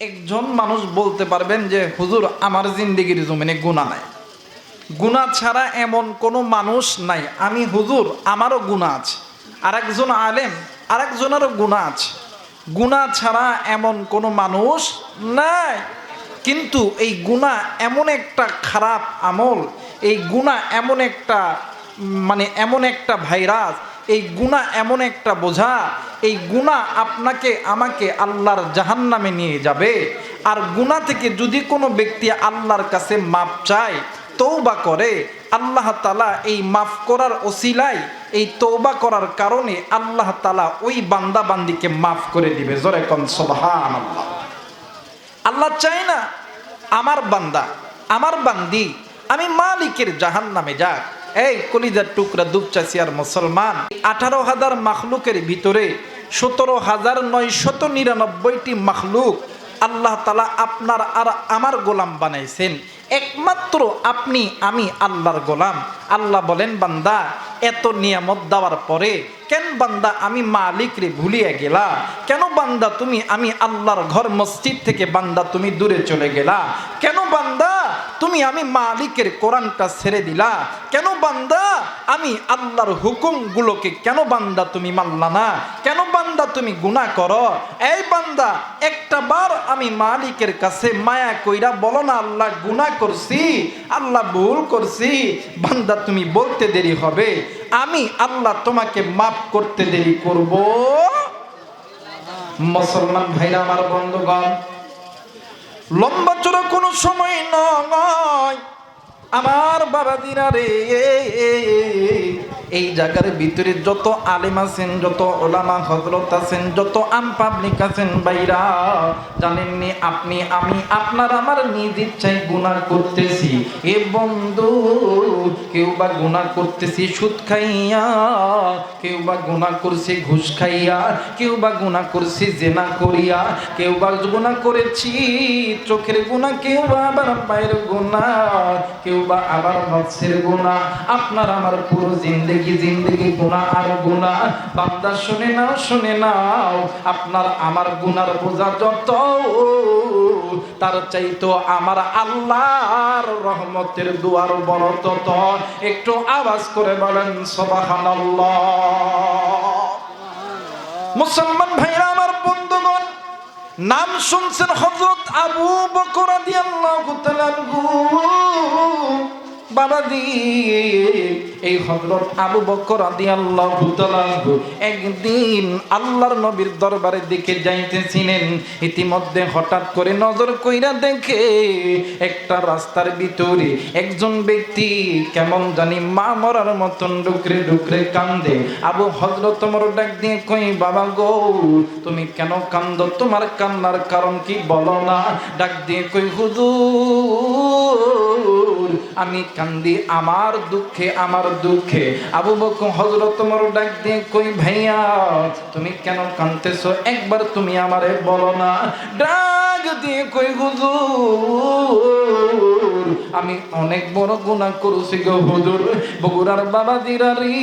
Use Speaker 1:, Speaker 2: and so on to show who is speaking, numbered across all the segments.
Speaker 1: একজন মানুষ বলতে পারবেন যে, হুজুর, আমার জিন্দিগির জমিনে গুণা নাই। গুণা ছাড়া এমন কোনো মানুষ নাই। আমি হুজুর, আমারও গুণা আছে। আর একজন আলেম আর একজনেরও গুণা আছে। গুণা ছাড়া এমন কোনো মানুষ নাই। কিন্তু এই গুণা এমন একটা খারাপ আমল, এই গুণা এমন একটা মানে এমন একটা ভাইরাস এই গুণা এমন একটা বোঝা, এই গুণা আপনাকে, আমাকে আল্লাহর জাহান্নামে নিয়ে যাবে। আর গুণা থেকে যদি কোনো ব্যক্তি আল্লাহর কাছে মাপ চায় তৌবা করে, আল্লাহ তালা এই মাফ করার ওসিলায়, এই তৌবা করার কারণে আল্লাহ তালা ওই বান্দা বান্দিকে মাফ করে দিবে। জোরে কন সোবাহান আল্লাহ আল্লাহ চায় না, আমার বান্দা, আমার বান্দি, আমি মালিকের জাহান নামে যাক। এই কলিজার টুকরা দুপচাচিয়ার মুসলমান। আঠারো হাজার মাখলুকের ভিতরে সতেরো হাজার নয়শত নিরানব্বইটি মাখলুক আল্লাহ তালা আপনার আর আমার গোলাম বানাইছেন। একমাত্র আপনি, আমি আল্লাহর গোলাম। আল্লাহ বলেন, বান্দা, এত নিয়ামত দেওয়ার পরে কেন বান্দা আমি মালিক রে ভুলিয়ে গেলা কেন বান্দা তুমি, আমি আল্লাহর ঘর মসজিদ থেকে বান্দা তুমি দূরে চলে গেলা? কেন বান্দা তুমি, আমি মালিকের কোরআনটা ছেড়ে দিলা? কেন বান্দা আমি আল্লাহর হুকুমগুলোকে কেন বান্দা তুমি মানলা না? কেন বান্দা তুমি গুনাহ করো? এই বান্দা, একটা বার আমি মালিকের কাছে মায়া কইরা বলো না, আল্লাহ গুনাহ করছি, আল্লাহ ভুল করছি, বান্দা তুমি বলতে দেরি হবে, আমি আল্লাহ তোমাকে মাফ করতে দেরি করব। মুসলমান ভাইরা, আমার বন্ধুগণ, লম্বা চোর কোনো সময় নয়, আমার বাবা দিনা রে এই জায়গার ভিতরে যত আলেম আছেন, যত ওলামা হজরত আছেন, যত আম পাবলিক আছেন বাইরা জানেননি আপনি, আমি আপনার আমার নিজ ইচ্ছায় গুণা করতেছি। এ বন্ধু, কেউ বা গুণা করতেছি সুদ খাইয়া, কেউ বা গুণা করছে ঘুষ খাইয়া, কেউ বা গুণা করছে জেনা করিয়া, কেউ বা গুণা করেছি, চোখের গুণা কেউ বা আবার পায়ের গুণা কেউ বা আবার মৎস্যের গুণা আপনার আমার পুরো জিন্দেগি জিন্দেগি গুণা আর গুণা বান্দা শুনে নাও শুনে নাও, আপনার আমার গুনার বোঝা যত। তার চাইতো আমার আল্লাহর রহমতের দুয়ার বড় তত। একটু আওয়াজ করে বলেন, সবাহানাল্লাহ। মুসলমান ভাইরা, আমার বন্ধুগণ, নাম শুনছেন হজরত আবু বকর রাদিয়াল্লাহু এই হজরত আবু বকর রাদিয়াল্লাহু তাআলা আনহু একদিন আল্লাহর নবীর দরবারের দিকে যাইতেছিলেন। ইতিমধ্যে হঠাৎ করে নজর কইরা দেখে একটা রাস্তার ভিতরে একজন ব্যক্তি কেমন জানি মা মরার মতন ডুকরে ডুকরে কান্দে। আবু হজরত মোর ডাক দিয়ে কই বাবা গো, তুমি কেন কান্দ? তোমার কান্নার কারণ কি বলো না? ডাক দিয়ে কই হুজুর আমি কান্দি আমার দুঃখে আমার দুঃখে। আবু বকর হজরত মোর ডাক দিয়ে কই, ভাইয়া, তুমি কেন কান্দতেছো একবার তুমি আমারে বলো না। ডাক দিয়ে কই, হুজুর, আমি অনেক বড় গুণা করছি গো হুজুর। বগুড়ার বাবা দিরারি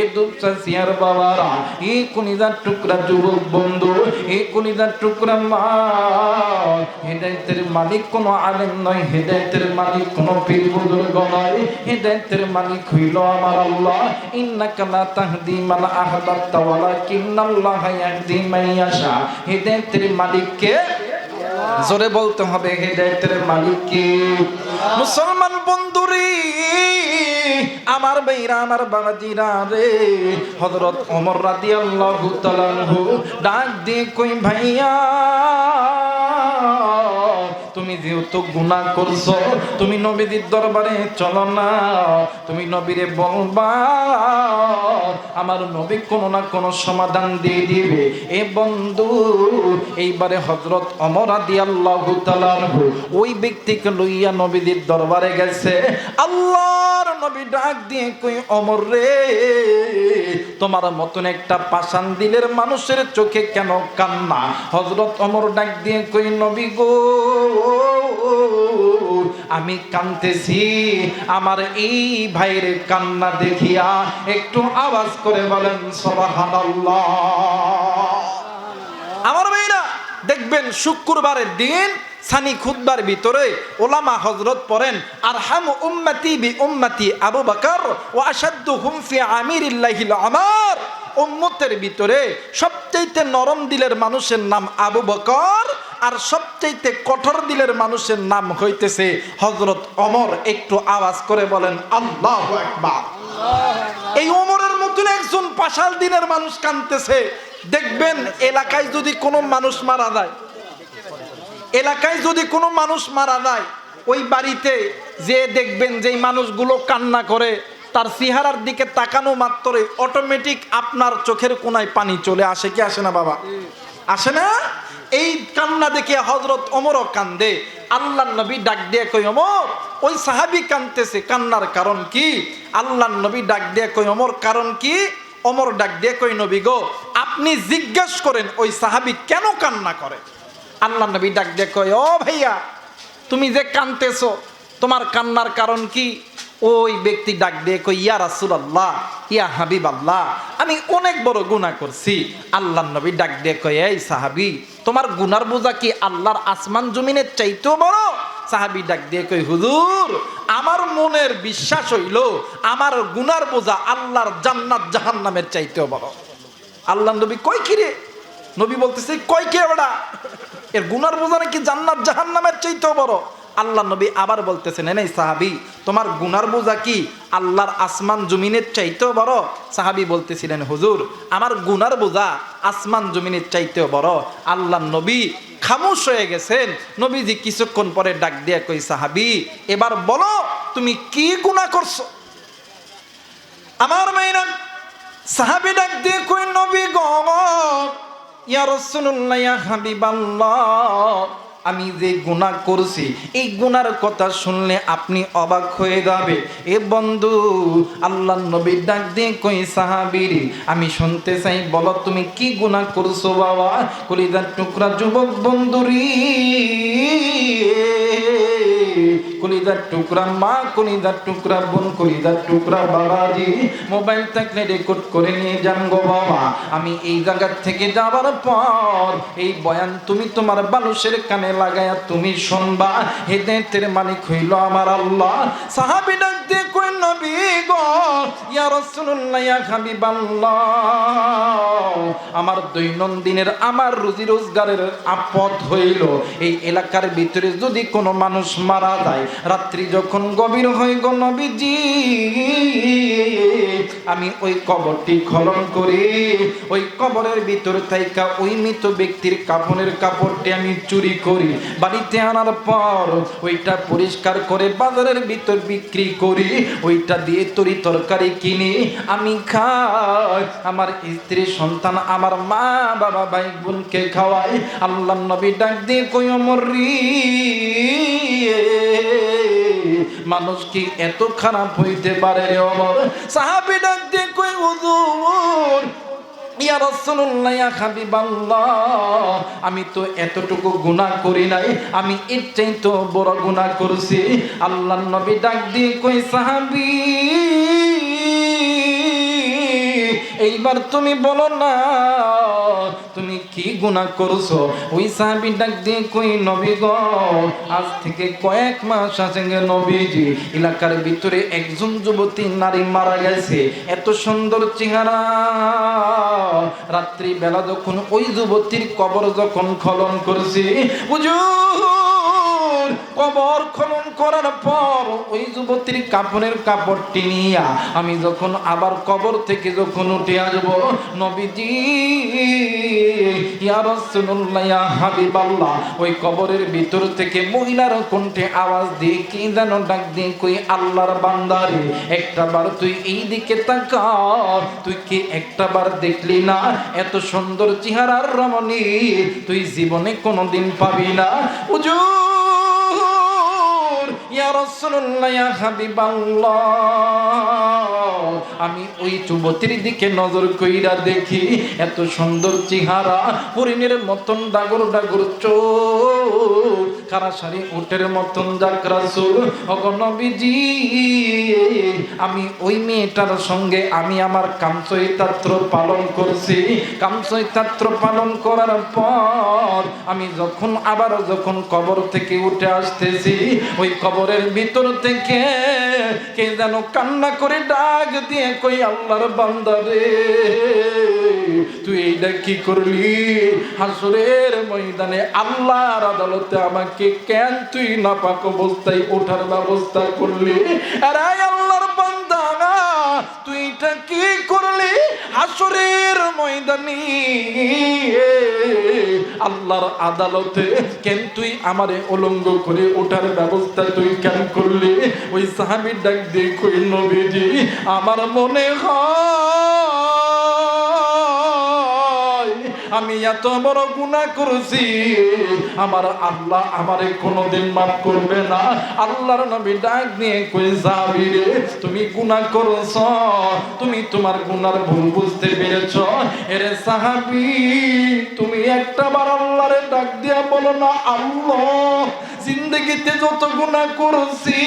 Speaker 1: এ বাবারা টুকরা বন্ধু টুকরা মা। মালিক কোন আলেম নয়, হেদায়তের মালিক কোন পীর মালিক হইল আমার আল্লাহ। ইন্নাকা তাহদি মান আহবাবতা ওয়ালাকিন্নাল্লাহ ইয়াহদি মান ইয়াশা। জোরে বলতে হবে, হেদায়তের মালিককে। মুসলমান বন্ধুরি আমার বেইরা আমার বাবাজিরা রে। হযরত ওমর রাদিয়াল্লাহু তাআলা আনহু ডাক দিয়ে কই, ভাইয়া, তুমি যেহেতু গুণা করছ, তুমি নবীদের দরবারে চলো না। তুমি নবীরে বলবা, আমার নবী কোনো না কোনো সমাধান দিয়ে দিবে। এ বন্ধু, এইবারে হজরত অমর আদি আল্লাহ ওই ব্যক্তিকে লইয়া নবীদের দরবারে গেছে। আল্লাহর নবী ডাক দিয়ে কই, অমর রে, তোমার মতন একটা পাষাণ দিলের মানুষের চোখে কেন কান্না? হজরত অমর ডাক দিয়ে কই, নবী গো, আমি কানতেছি আমার এই ভাইয়ের কান্না দেখিয়া একটু আওয়াজ করে বলেন, সবাহানাল্লাহ। দেখবেন শুক্রবারের দিন সানি খুদ্বার ভিতরে ওলামা হজরত পড়েন আর হাম উম্মতি বি উম্মতি আবু বকর ও আসাদ্দু হুম ফি আমিরিল্লাহিল আমার। উম্মতের ভিতরে সবচাইতে নরম দিলের মানুষের নাম আবু বকর আর সবচাইতে কঠোর দিলের মানুষের নাম হইতেছে হজরত অমর একটু আওয়াজ করে বলেন আল্লাহ একবার এই অমরের মতন একজন পাশাল দিনের মানুষ কানতেছে। দেখবেন এলাকায় যদি কোনো মানুষ মারা যায় এলাকায় যদি কোনো মানুষ মারা যায়, ওই বাড়িতে যে দেখবেন যেই মানুষগুলো কান্না করে, তার চেহারার দিকে তাকানো মাত্রই অটোমেটিক আপনার চোখের কোনায় পানি চলে আসে। কি আসে না বাবা? আসে না? এই কান্না দেখে হজরত অমরও কান্দে। আল্লাহ নবী ডাক দিয়ে কই অমর ওই সাহাবি কানতেছে কান্নার কারণ কি? আল্লাহ নবী ডাক দিয়ে কই অমর কারণ কি? অমর ডাক দিয়ে কই নবী গো, আপনি জিজ্ঞেস করেন, ওই সাহাবি কেন কান্না করে? আল্লাহ নবী ডাক কয়, ও ভাইয়া, তুমি যে কানতেছো, তোমার কান্নার কারণ কি? ওই ব্যক্তি ডাক দিয়ে কই ইয়া রাসুল আল্লাহ ইয়া হাবিব আল্লাহ আমি অনেক বড় গুনাহ করছি। আল্লাহ নবী ডাক দিয়ে কয়, এই সাহাবি, তোমার গুনার বোঝা কি আল্লাহর আসমান জমিনের চাইতেও বড়? সাহাবি ডাক দিয়ে কই হুজুর, আমার মনের বিশ্বাস হইল, আমার গুনার বোঝা আল্লাহর জান্নাত জাহান্নামের চাইতেও বড়। আল্লাহ নবী কই কিরে নবী বলতেছে কই কে ওটা? এর গুনার বোঝা নাকি জান্নাত, জাহান্নামের চাইতেও বড়। আল্লাহ নবী আবার বলতেছেন এই সাহাবি, তোমার গুনার বোঝা কি? আল্লাহর আসমান জমিনের চাইতেও বড়? সাহাবি বলতেছিলেন, হুজুর, আমার গুনার বোঝা আসমান জমিনের চাইতেও বড়। আল্লাহ নবী খামোশ হয়ে গেছেন। নবীজি কিছুক্ষণ পরে ডাক দিয়া কই সাহাবি, এবার বলো, তুমি কি গুনাহ করছ? আমার মেয়েরা সাহাবি ডাক দিয়ে কই নবী গ আমি যে গুণা করছি, এই গুনার কথা শুনলে আপনি অবাক হয়ে যাবে। এ বন্ধু, আল্লাহ নবী ডাক দিয়ে কই, সাহাবিরি, আমি শুনতে চাই, বলো তুমি কি গুনাহ করছ বাবা? কলিদার টুকরা যুবক বন্ধুরি। কলিদার টুকরা মা কলিদার টুকরা বোন কলিদার টুকরা বাবাজি। মোবাইল থাকলে রেকর্ড করে নিয়ে যান গো বাবা। আমি এই জায়গার থেকে যাবার পর এই বয়ান তুমি তোমার বালুসের কানে লাগায়া তুমি শুনবা। হেদেতের মালিক হইল আমার আল্লাহ। সাহাবি ডাক আমার দৈনন্দিনের, আমার রুজি রোজগারের আপদ হইল। এই এলাকার ভিতরে যদি কোনো মানুষ মারা যায়, রাত্রি যখন গভীর হয়ে গো নবীজি, আমি ওই কবরটি খনন করি। ওই কবরের ভিতর থাইকা ওই মৃত ব্যক্তির কাপড়ের কাপড়টি আমি চুরি করি। বাড়িতে আনার পর ওইটা পরিষ্কার করে বাজারের ভিতর বিক্রি করি। ওইটা দিয়ে তরি তরকারি কিনি, আমি খাই। আমার স্ত্রী, সন্তান, আমার মা, বাবা, ভাই, বোনকে খাওয়াই। আল্লাহ নবী ডাক দিয়ে কই মরি মানুষ কি এত খারাপ হইতে পারে রে অমর? সাহাবি ডাক দিয়ে কই হুজুর, ইয়া রাসূলুল্লাহ, ইয়া হাবিবাল্লাহ আমি তো এতটুকু গুণা করি নাই, আমি এর চাইতে বড় গুণা করছি। আল্লাহ নবী ডাক দিয়ে কই সাহাবী এইবার তুমি বলো না, তুমি কি গুনাহ করছ? ওই সাহাবি ডাক দিয়ে কই, নবী গো, আজ থেকে কয়েক মাস আছে গে নবীজি, এলাকার ভিতরে একজন যুবতী নারী মারা গেছে। এত সুন্দর চেহারা। রাত্রি বেলা যখন ওই যুবতীর কবর যখন খলন করছি, হুজুর কবর খনন করার পর ওই যুবতীর কাপড়ের কাপড়টি নিয়া আমি যখন আবার কবর থেকে যখন উঠে আসব, নবীজি, ইয়া রাসূলুল্লাহ, ইয়া হাবিবাল্লাহ, ওই কবরের ভিতর থেকে মহিলার কণ্ঠে আওয়াজ দিয়ে কি যেন ডাক দিয়ে কই, আল্লাহর বান্দারে, একটা বার তুই এই দিকে তাকা তুই কি একটা বার দেখলি না এত সুন্দর চেহারার রমণী, তুই জীবনে কোনোদিন পাবি না? উজুর আমি ওই যুবতীর দিকে নজর কইরা দেখি, এত সুন্দর চেহারা, হরিণের মতন ডাগর ডাগর চোখ। কারাসারি উটের মতন সুর অগনবীজি আমি ওই মেয়েটার সঙ্গে আমি আমার কামচৈতাত্র পালন করছি। কামচৈতাত্র পালন করার পর আমি যখন আবার যখন কবর থেকে উঠে আসতেছি, ওই কবরের ভিতর থেকে কে যেন কান্না করে ডাক দিয়ে কই আল্লাহর বান্দারে তুই এইটা কি করলি? হাসরের ময়দানে আল্লাহর আদালতে আমাকে কেন তুই নাপাক অবস্থায় ওঠার ব্যবস্থা করলি? আরে আল্লাহর তুই এটা কি করলি? হাসরের ময়দানে। আল্লাহর আদালতে কেন তুই আমারে অলঙ্গ করে ওঠার ব্যবস্থা তুই কেন করলি? ওই সাহাবির ডাক কই নবীজি, আমার মনে হয় আমি এত বড় গুণা করেছি, আমার আল্লাহ আমারে কোনোদিন মাফ করবে না। আল্লাহর নবী ডাক নিয়ে কই যাবি রে? তুমি গুণা করছ, তুমি তোমার গুনার ভুল বুঝতে পেরেছ। এরে সাহাবি, তুমি একটা বার আল্লাহরে ডাক দিয়া বলো না, আল্লাহ জিন্দগিতে যত গুনাহ করছি,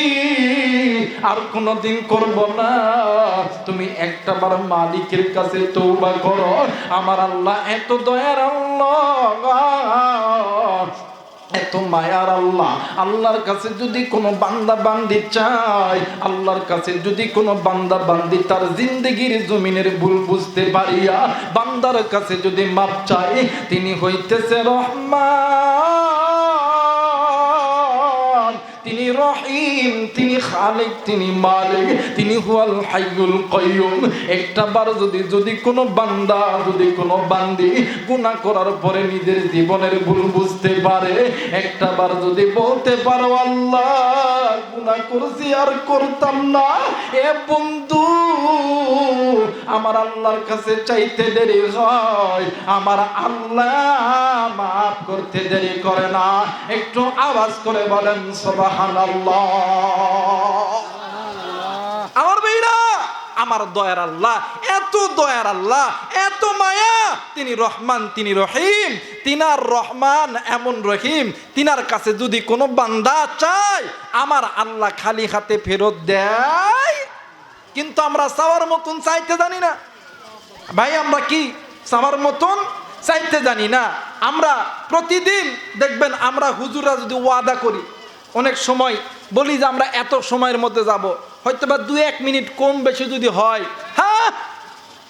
Speaker 1: আর কোনোদিন করব না। তুমি একটা বার মালিকের কাছে তৌবা করো। আমার আল্লাহ এত দয়ার আল্লাহ। এত মায়ার আল্লাহ। আল্লাহর কাছে যদি কোনো বান্দা বান্দি চায়, আল্লাহর কাছে যদি কোনো বান্দা বান্দি তার জিন্দগির জমিনের ভুল বুঝতে পারিয়া, বান্দার কাছে যদি মাপ চায়, তিনি হইতেছে রহমান। রহিম তিনি খালিক তিনি মালিক, তিনি হুয়াল হাইয়ুল কাইয়ুম। একটা বার যদি যদি কোনো বান্দা, যদি কোনো বান্দি গুনাহ করার পরে নিজের জীবনের ভুল বুঝতে পারে, একটা বার যদি বলতে পারো, আল্লাহ গুনাহ করছি আর করতাম না। এ বন্ধু আমার আল্লাহর কাছে চাইতে দেরি হয়। আমার আল্লাহ মাফ করতে দেরি করে না। একটু আওয়াজ করে বলেন সুবহানাল্লাহ। আমার ভাইরা আমার দয়ার আল্লাহ, এত দয়ার আল্লাহ, এত মায়া। তিনি রহমান, তিনি রহিম। তিনার রহমান এমন রহিম, তিনার কাছে যদি কোনো বান্দা চায়, আমার আল্লাহ খালি হাতে ফেরত দেয়। কিন্তু আমরা চাওয়ার মতন চাইতে জানি না। ভাই, আমরা কি চাওয়ার মতন চাইতে জানি না। আমরা প্রতিদিন দেখবেন, আমরা হুজুরা যদি ওয়াদা করি, অনেক সময় বলি যে আমরা এত সময়ের মধ্যে যাব। হয়তো বা দু এক মিনিট কম বেশি যদি হয় হ্যাঁ?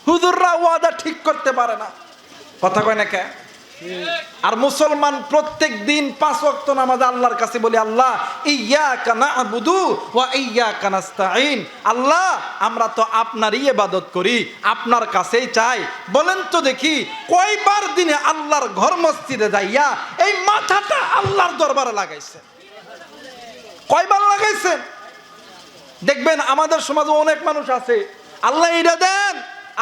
Speaker 1: হুজুররা ওয়াদা ঠিক করতে পারে না। কথা কয় না কে? আর মুসলমান প্রত্যেক দিন পাঁচ ওয়াক্ত নামাজ আল্লাহর কাছে বলি, আল্লাহ ইয়া কানা আবুদু ওয়া ইয়া কানাস্তাইন আল্লাহ, আমরা তো আপনারই ইবাদত করি, আপনার কাছেই চাই। বলেন তো দেখি, কয়বার দিনে আল্লাহর ঘর মসজিদে যাইয়া এই মাথাটা আল্লাহর দরবারে লাগাইছে কয়বার লাগাইছেন? দেখবেন আমাদের সমাজে অনেক মানুষ আছে। আল্লাহ এটা দেন,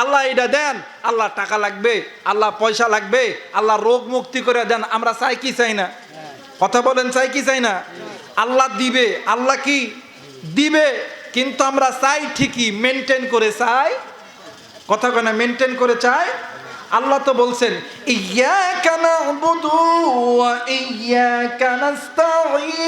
Speaker 1: আল্লাহ এটা দেন, আল্লাহ টাকা লাগবে, আল্লাহ পয়সা লাগবে, আল্লাহ রোগ মুক্তি করে দেন, আমরা চাই কি চাই না? কথা বলেন, চাই কি চাই না? আল্লাহ দিবে, আল্লাহ কি? দিবে, কিন্তু আমরা চাই ঠিকই মেনটেন করে চাই। কথা কয় না মেনটেন করে চাই। আল্লাহ তো বলছেন ওয়া ইয়াকা নাস্তাঈন।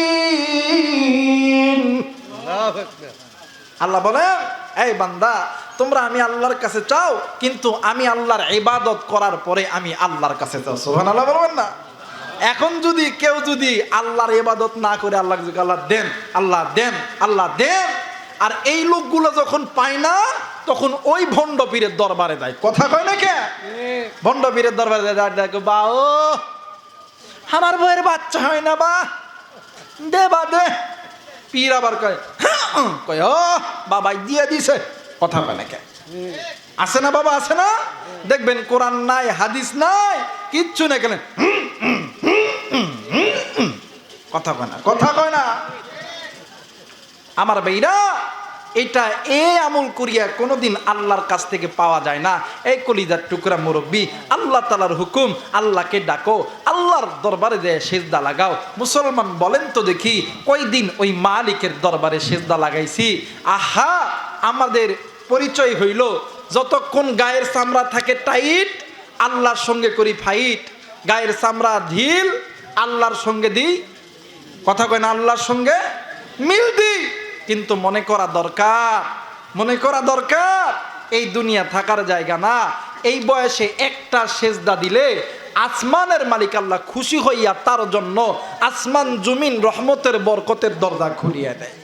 Speaker 1: আল্লাহ বলেন, এই বান্দা, তোমরা আমি আল্লাহর কাছে চাও, কিন্তু আমি আল্লাহর ইবাদত করার পরে আমি আল্লাহর কাছে চাও। সোহান আল্লাহ বলবেন না? এখন যদি কেউ যদি আল্লাহর ইবাদত না করে, আল্লাহ আল্লাহ দেন আল্লাহ দেন আল্লাহ দেন, আর এই লোকগুলো যখন পায় না, তখন ওই ভণ্ড পীরের দরবারে যায়। কথা কয় না কে? ভণ্ড পীরের দরবারে যায় দেখো বা, ও, আমার বইয়ের বাচ্চা হয় না, বা, দে বা, দে। পীর আবার কয় "হ্যাঁ, কয় বাবাই দিয়ে দিছে কথা না কে আছে না বাবা আছে না? দেখবেন কোরআন নাই হাদিস নাই কিচ্ছু নাই কেন কথা কয় না কথা কয় না। আমার বেইরা এটা এ আমল করিয়া কোনোদিন আল্লাহর কাছ থেকে পাওয়া যায় না। এই কলিজার টুকরা মুরব্বী আল্লাহ তালার হুকুম আল্লাহকে ডাকো আল্লাহর দরবারে দেয় সেজদা লাগাও। মুসলমান বলেন তো দেখি, কয়দিন ওই মালিকের দরবারে সেজদা লাগাইছি? আহা, আমাদের পরিচয় হইল, যতক্ষণ গায়ের চামড়া থাকে টাইট, আল্লাহর সঙ্গে করি ফাইট। গায়ের চামড়া ঢিল, আল্লাহর সঙ্গে দিই, কথা কয় না, আল্লাহর সঙ্গে মিল দিই। কিন্তু মনে করা দরকার, মনে করা দরকার, এই দুনিয়া থাকার জায়গা না। এই বয়সে একটা সেজদা দিলে আসমানের মালিক আল্লাহ খুশি হইয়া তার জন্য আসমান জমিন রহমতের বরকতের দরজা খুলিয়ে দেয়।